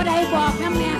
Orei, boca mesmo.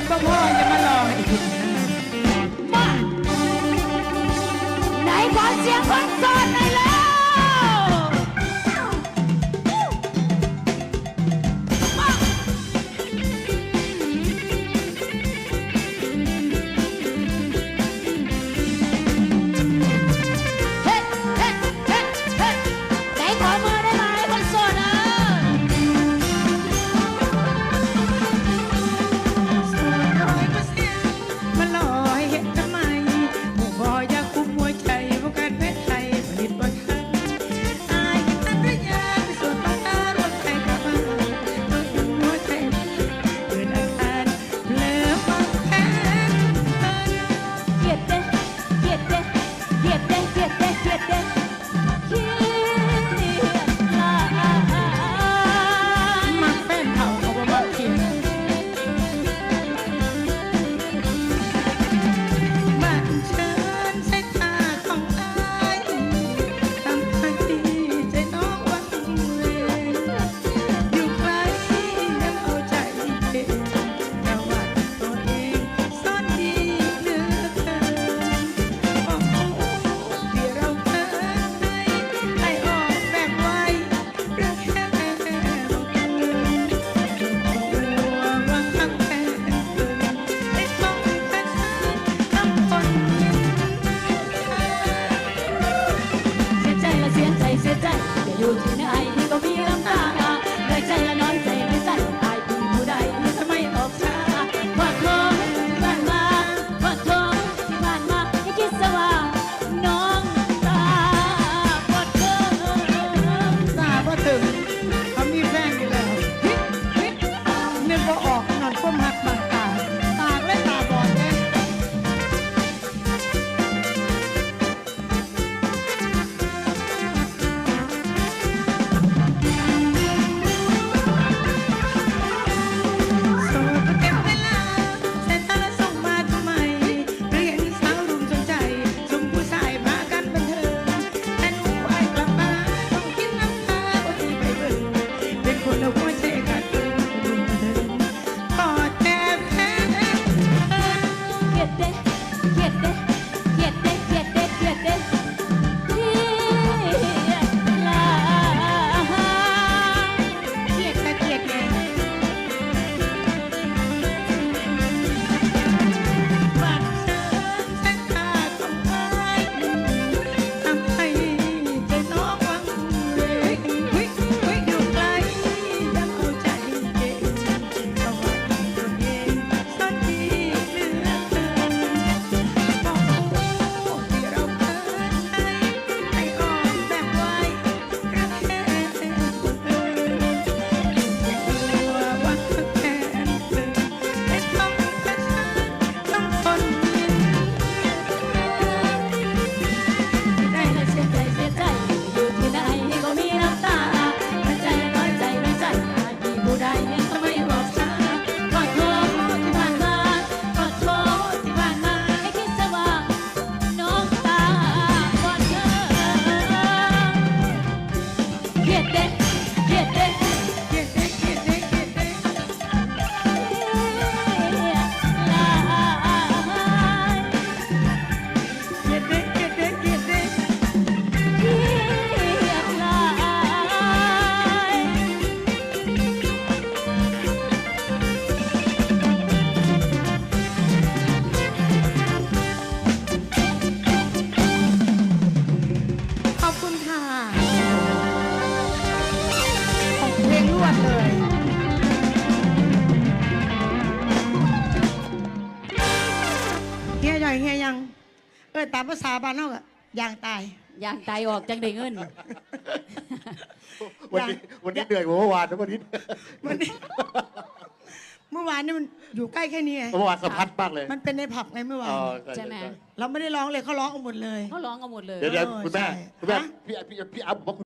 นบ่พ่อจะมาหลอกอีกนไหนขอเสียงคนโสดนะ เออตามภาษาบ้านนอกอะยางตายยางตายออกจังได้เงิน วันนี้วันนี้เหนื่อยกว่าเมื่อวานนะวันนี้วันนี้ เมื่อวานนี่มันอยู่ใกล้แค่นี้ไงเมื่อวานสะพัดมากเลยมันเป็นในผับไงเมื่อวาอ๋นอใช่ไหม เราไม่ได้ร้องเลยเขาร้องกันหมดเลย เขาร้องกันหมดเลย เดี๋ยวเดี๋ยวเออคุณแม่ใช่คุณแม่ฮะพี่พี่พี่อัพบอกว่า